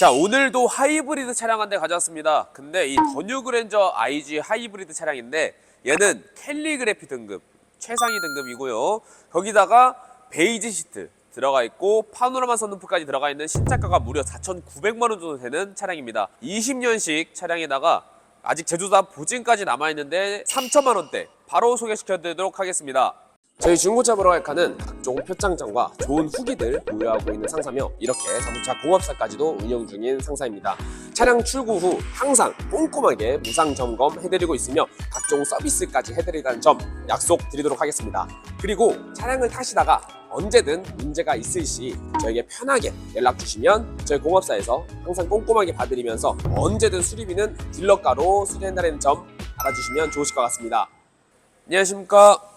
자 오늘도 하이브리드 차량 한 대 가져왔습니다. 근데 이 더뉴 그랜저 IG 하이브리드 차량인데 얘는 캘리그래피 등급 최상위 등급이고요. 거기다가 베이지 시트 들어가 있고 파노라마 선루프까지 들어가 있는 신차가가 무려 4,900만 원 정도 되는 차량입니다. 20년식 차량에다가 아직 제조사 보증까지 남아있는데 3천만 원대 바로 소개시켜 드리도록 하겠습니다 저희 중고차 칸은 각종 표창장과 좋은 후기들 보유하고 있는 상사며 이렇게 자동차 공업사까지도 운영 중인 상사입니다. 차량 출고 후 항상 꼼꼼하게 무상 점검 해드리고 있으며 각종 서비스까지 해드리다는 점 약속드리도록 하겠습니다. 그리고 차량을 타시다가 언제든 문제가 있을 시 저에게 편하게 연락 주시면 저희 공업사에서 항상 꼼꼼하게 봐드리면서 언제든 수리비는 딜러가로 수리한다는 점 알아주시면 좋으실 것 같습니다. 안녕하십니까.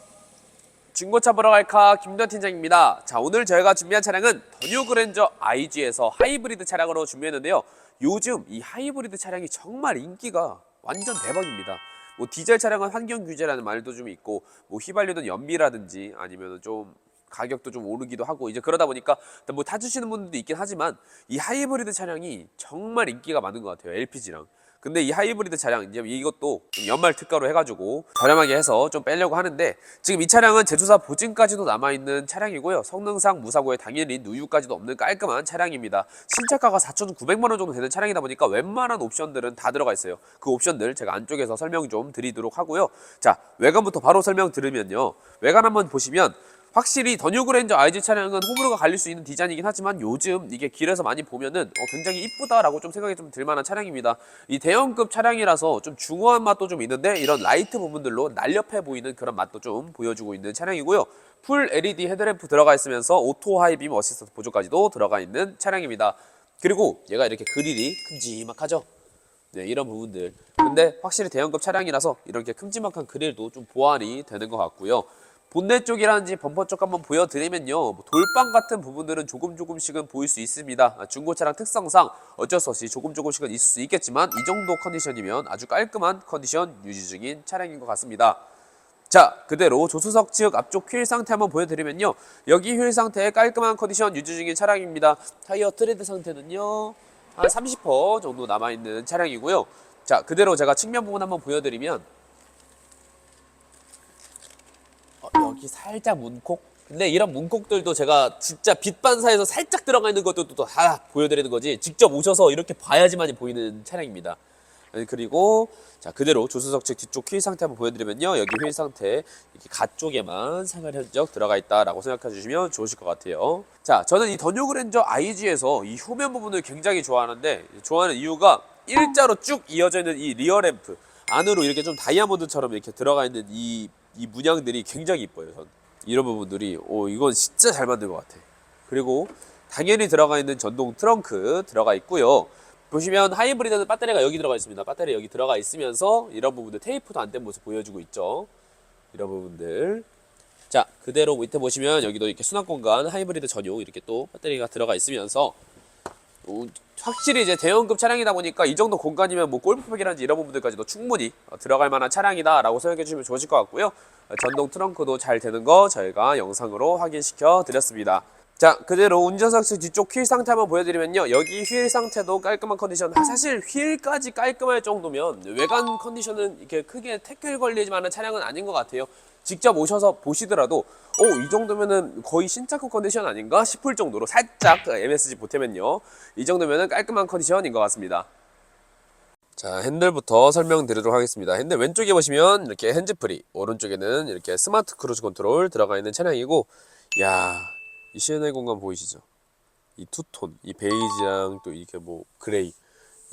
중고차 보러 갈카 김도현 팀장입니다. 자 오늘 저희가 준비한 차량은 더뉴 그랜저 IG에서 하이브리드 차량으로 준비했는데요. 요즘 이 하이브리드 차량이 정말 인기가 완전 대박입니다. 뭐 디젤 차량은 환경 규제라는 말도 좀 있고 뭐 휘발유는 연비라든지 아니면 좀 가격도 좀 오르기도 하고 이제 그러다 보니까 뭐 타주시는 분들도 있긴 하지만 이 하이브리드 차량이 정말 인기가 많은 것 같아요 LPG랑 근데 이 하이브리드 차량 이제 이것도 좀 연말 특가로 해가지고 저렴하게 해서 좀 빼려고 하는데 지금 이 차량은 제조사 보증까지도 남아있는 차량이고요. 성능상 무사고에 당연히 누유까지도 없는 깔끔한 차량입니다. 신차가가 4,900만 원 정도 되는 차량이다 보니까 웬만한 옵션들은 다 들어가 있어요. 그 옵션들 제가 안쪽에서 설명 좀 드리도록 하고요. 자 외관부터 바로 설명 들으면요. 외관 한번 보시면 확실히 더 뉴 그랜저 IG 차량은 호불호가 갈릴 수 있는 디자인이긴 하지만 요즘 이게 길에서 많이 보면은 어, 굉장히 이쁘다라고 좀 생각이 좀 들만한 차량입니다. 이 대형급 차량이라서 좀 중후한 맛도 좀 있는데 이런 라이트 부분들로 날렵해 보이는 그런 맛도 좀 보여주고 있는 차량이고요. 풀 LED 헤드램프 들어가 있으면서 오토 하이빔 어시스트 보조까지도 들어가 있는 차량입니다. 그리고 얘가 이렇게 그릴이 큼지막하죠. 네, 이런 부분들. 근데 확실히 대형급 차량이라서 이렇게 큼지막한 그릴도 좀 보완이 되는 것 같고요. 본넷 쪽이라든지 범퍼 쪽 한번 보여드리면요. 뭐 돌방 같은 부분들은 조금 조금씩은 보일 수 있습니다. 아, 중고차량 특성상 어쩔 수 없이 조금 조금씩은 있을 수 있겠지만 이 정도 컨디션이면 아주 깔끔한 컨디션 유지 중인 차량인 것 같습니다. 자 그대로 조수석 측 앞쪽 휠 상태 한번 보여드리면요. 여기 휠 상태 깔끔한 컨디션 유지 중인 차량입니다. 타이어 트레드 상태는요. 한 30% 정도 남아있는 차량이고요. 자 그대로 제가 측면 부분 한번 보여드리면 어, 여기 살짝 문콕. 근데 이런 문콕들도 제가 진짜 빛 반사에서 살짝 들어가 있는 것도 다 보여드리는 거지. 직접 오셔서 이렇게 봐야지만이 보이는 차량입니다. 네, 그리고 자 그대로 조수석 측 뒤쪽 휠 상태 한번 보여드리면요 여기 휠 상태 이렇게 가쪽에만 생활 현적 들어가 있다라고 생각해 주시면 좋으실 것 같아요 자 저는 이 더뉴 그랜저 IG에서 이 후면 부분을 굉장히 좋아하는데 좋아하는 이유가 일자로 쭉 이어져 있는 이 리어 램프 안으로 이렇게 좀 다이아몬드처럼 이렇게 들어가 있는 이, 이 문양들이 굉장히 이뻐요 전 이런 부분들이 오 이건 진짜 잘 만든 것 같아 그리고 당연히 들어가 있는 전동 트렁크 들어가 있고요 보시면 하이브리드는 배터리가 여기 들어가 있습니다. 배터리 여기 들어가 있으면서 이런 부분들 테이프도 안 된 모습 보여주고 있죠. 이런 부분들. 자, 그대로 밑에 보시면 여기도 이렇게 수납 공간 하이브리드 전용 이렇게 또 배터리가 들어가 있으면서 어, 확실히 이제 대형급 차량이다 보니까 이 정도 공간이면 뭐 골프백이라든지 이런 부분들까지도 충분히 어, 들어갈 만한 차량이다라고 생각해 주시면 좋으실 것 같고요. 어, 전동 트렁크도 잘 되는 거 저희가 영상으로 확인시켜 드렸습니다. 자 그대로 운전석 측 뒤쪽 휠 상태 한번 보여드리면요. 여기 휠 상태도 깔끔한 컨디션 사실 휠까지 깔끔할 정도면 외관 컨디션은 이렇게 크게 태클 걸리지 않은 차량은 아닌 것 같아요. 직접 오셔서 보시더라도 오이 정도면은 거의 신차급 컨디션 아닌가 싶을 정도로 살짝 MSG 보태면요. 이 정도면은 깔끔한 컨디션인 것 같습니다. 자 핸들부터 설명드리도록 하겠습니다. 핸들 왼쪽에 보시면 이렇게 핸즈프리 오른쪽에는 이렇게 스마트 크루즈 컨트롤 들어가 있는 차량이고 야 이 시연의 공간 보이시죠? 이 투톤, 이 베이지랑 또 이렇게 뭐 그레이,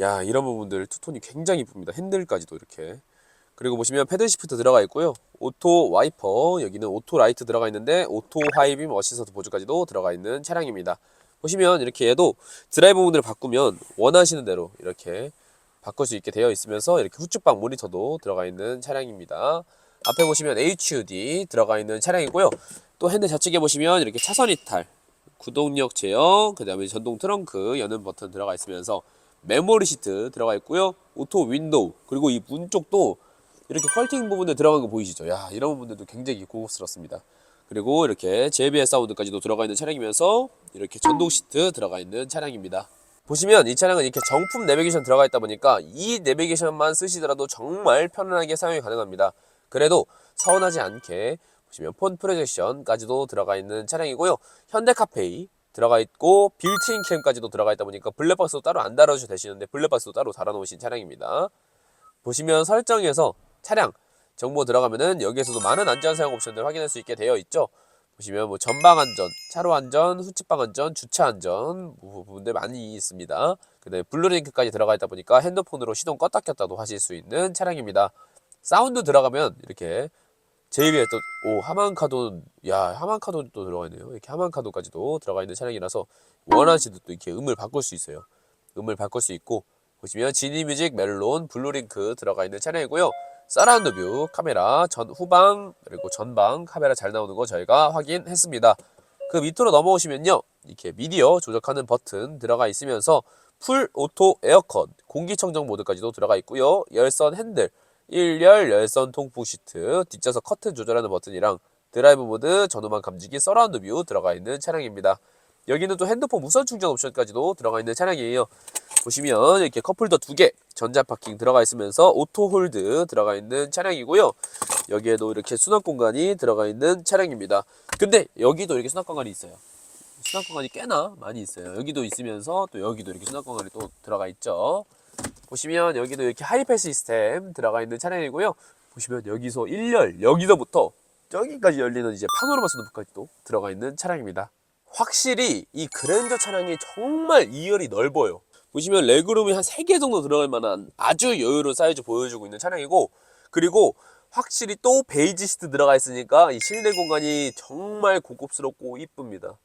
야 이런 부분들 투톤이 굉장히 이쁩니다. 핸들까지도 이렇게. 그리고 보시면 패들 시프트 들어가 있고요. 오토 와이퍼 여기는 오토 라이트 들어가 있는데 오토 하이빔 어시스트 보조까지도 들어가 있는 차량입니다. 보시면 이렇게 얘도 드라이브 모드를 바꾸면 원하시는 대로 이렇게 바꿀 수 있게 되어 있으면서 이렇게 후측방 모니터도 들어가 있는 차량입니다. 앞에 보시면 HUD 들어가 있는 차량이고요. 또 핸들 좌측에 보시면 이렇게 차선 이탈, 구동력 제어, 그 다음에 전동 트렁크 여는 버튼 들어가 있으면서 메모리 시트 들어가 있고요. 오토 윈도우, 그리고 이 문 쪽도 이렇게 컬팅 부분에 들어간 거 보이시죠? 야, 이런 부분들도 굉장히 고급스럽습니다. 그리고 이렇게 JBL 사운드까지도 들어가 있는 차량이면서 이렇게 전동 시트 들어가 있는 차량입니다. 보시면 이 차량은 이렇게 정품 내비게이션 들어가 있다 보니까 이 내비게이션만 쓰시더라도 정말 편안하게 사용이 가능합니다. 그래도 서운하지 않게 보시면 폰 프로젝션까지도 들어가 있는 차량이고요. 현대카페이 들어가 있고 빌트인 캠까지도 들어가 있다 보니까 블랙박스도 따로 안 달아주셔도 되시는데 블랙박스도 따로 달아놓으신 차량입니다. 보시면 설정에서 차량 정보 들어가면은 여기에서도 많은 안전 사용 옵션들 확인할 수 있게 되어 있죠. 보시면 뭐 전방 안전, 차로 안전, 후측방 안전, 주차 안전 부- 부분들 많이 있습니다. 그다음에 블루링크까지 들어가 있다 보니까 핸드폰으로 시동 껐다 켰다도 하실 수 있는 차량입니다. 사운드 들어가면 이렇게 제일 또오 하만카돈 야 하만카돈도 들어가 있네요. 이렇게 하만카돈까지도 들어가 있는 차량이라서 원하시는 또 이렇게 음을 바꿀 수 있어요. 음을 바꿀 수 있고 보시면 지니뮤직 멜론 블루링크 들어가 있는 차량이고요. 서라운드 뷰 카메라 전 후방 그리고 전방 카메라 잘 나오는 거 저희가 확인했습니다. 그 밑으로 넘어오시면요. 이렇게 미디어 조작하는 버튼 들어가 있으면서 풀 오토 에어컨 공기청정 모드까지도 들어가 있고요. 열선 핸들 1열 열선 통풍 시트 뒷좌석 커튼 조절하는 버튼이랑 드라이브 모드 전후방 감지기 서라운드 뷰 들어가 있는 차량입니다. 여기는 또 핸드폰 무선 충전 옵션까지도 들어가 있는 차량이에요. 보시면 이렇게 컵홀더 두 개, 전자 파킹 들어가 있으면서 오토 홀드 들어가 있는 차량이고요. 여기에도 이렇게 수납 공간이 들어가 있는 차량입니다. 근데 여기도 이렇게 수납 공간이 있어요. 수납 공간이 꽤나 많이 있어요. 여기도 있으면서 또 여기도 이렇게 수납 공간이 또 들어가 있죠. 보시면 여기도 이렇게 하이패 시스템 들어가 있는 차량이고요. 보시면 여기서 1열 여기서부터 저기까지 열리는 이제 파노라마 선루프까지 도 들어가 있는 차량입니다. 확실히 이 그랜저 차량이 정말 2열이 넓어요. 보시면 레그룸이 한 3개 정도 들어갈 만한 아주 여유로운 사이즈 보여주고 있는 차량이고 그리고 확실히 또 베이지 시트 들어가 있으니까 이 실내 공간이 정말 고급스럽고 이쁩니다.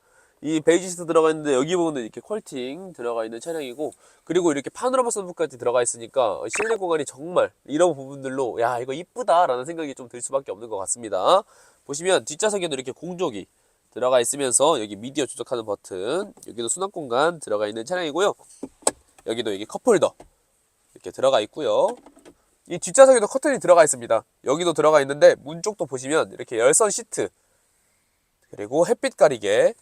이 베이지 시트 들어가 있는데 여기 보면 이렇게 퀄팅 들어가 있는 차량이고 그리고 이렇게 파노라마 선루프까지 들어가 있으니까 실내 공간이 정말 이런 부분들로 야 이거 이쁘다라는 생각이 좀 들 수밖에 없는 것 같습니다. 보시면 뒷좌석에도 이렇게 공조기 들어가 있으면서 여기 미디어 조작하는 버튼 여기도 수납 공간 들어가 있는 차량이고요. 여기도 이게 컵홀더 이렇게 들어가 있고요. 이 뒷좌석에도 커튼이 들어가 있습니다. 여기도 들어가 있는데 문 쪽도 보시면 이렇게 열선 시트 그리고 햇빛 가리개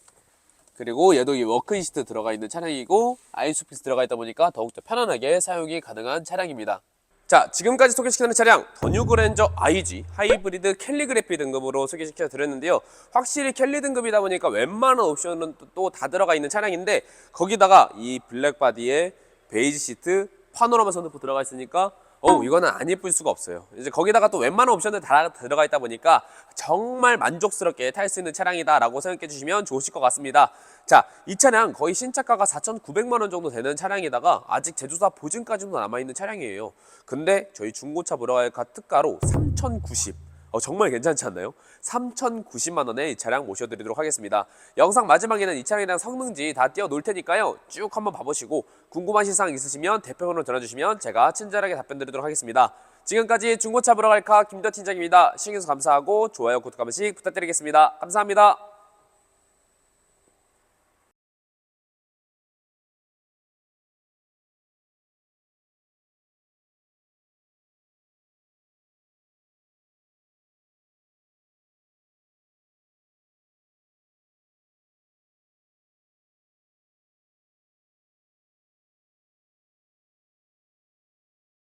그리고 얘도 이 워크 시트 들어가 있는 차량이고 아이소피스 들어가 있다 보니까 더욱더 편안하게 사용이 가능한 차량입니다. 자, 지금까지 소개시켜드린 차량 더뉴 그랜저 IG 하이브리드 캘리그래피 등급으로 소개시켜 드렸는데요. 확실히 캘리 등급이다 보니까 웬만한 옵션은 또 다 들어가 있는 차량인데 거기다가 이 블랙 바디에 베이지 시트, 파노라마 선루프 들어가 있으니까 어 이거는 안 예쁠 수가 없어요. 이제 거기다가 또 웬만한 옵션들 다 들어가 있다 보니까 정말 만족스럽게 탈 수 있는 차량이다 라고 생각해 주시면 좋으실 것 같습니다. 자, 이 차량 거의 신차가가 4,900만 원 정도 되는 차량이다가 아직 제조사 보증까지도 남아 있는 차량이에요. 근데 저희 중고차 브라이카 특가로 3,090. 어, 정말 괜찮지 않나요? 3,090만 원에 이 차량 모셔드리도록 하겠습니다. 영상 마지막에는 이 차량이랑 성능지 다 띄워 놓을 테니까요. 쭉 한번 봐보시고 궁금하신 사항 있으시면 대표번호 전화주시면 제가 친절하게 답변 드리도록 하겠습니다. 지금까지 중고차 브라이카 김더 팀장입니다. 시청해주셔서 감사하고 좋아요, 구독 한 번씩 부탁드리겠습니다. 감사합니다.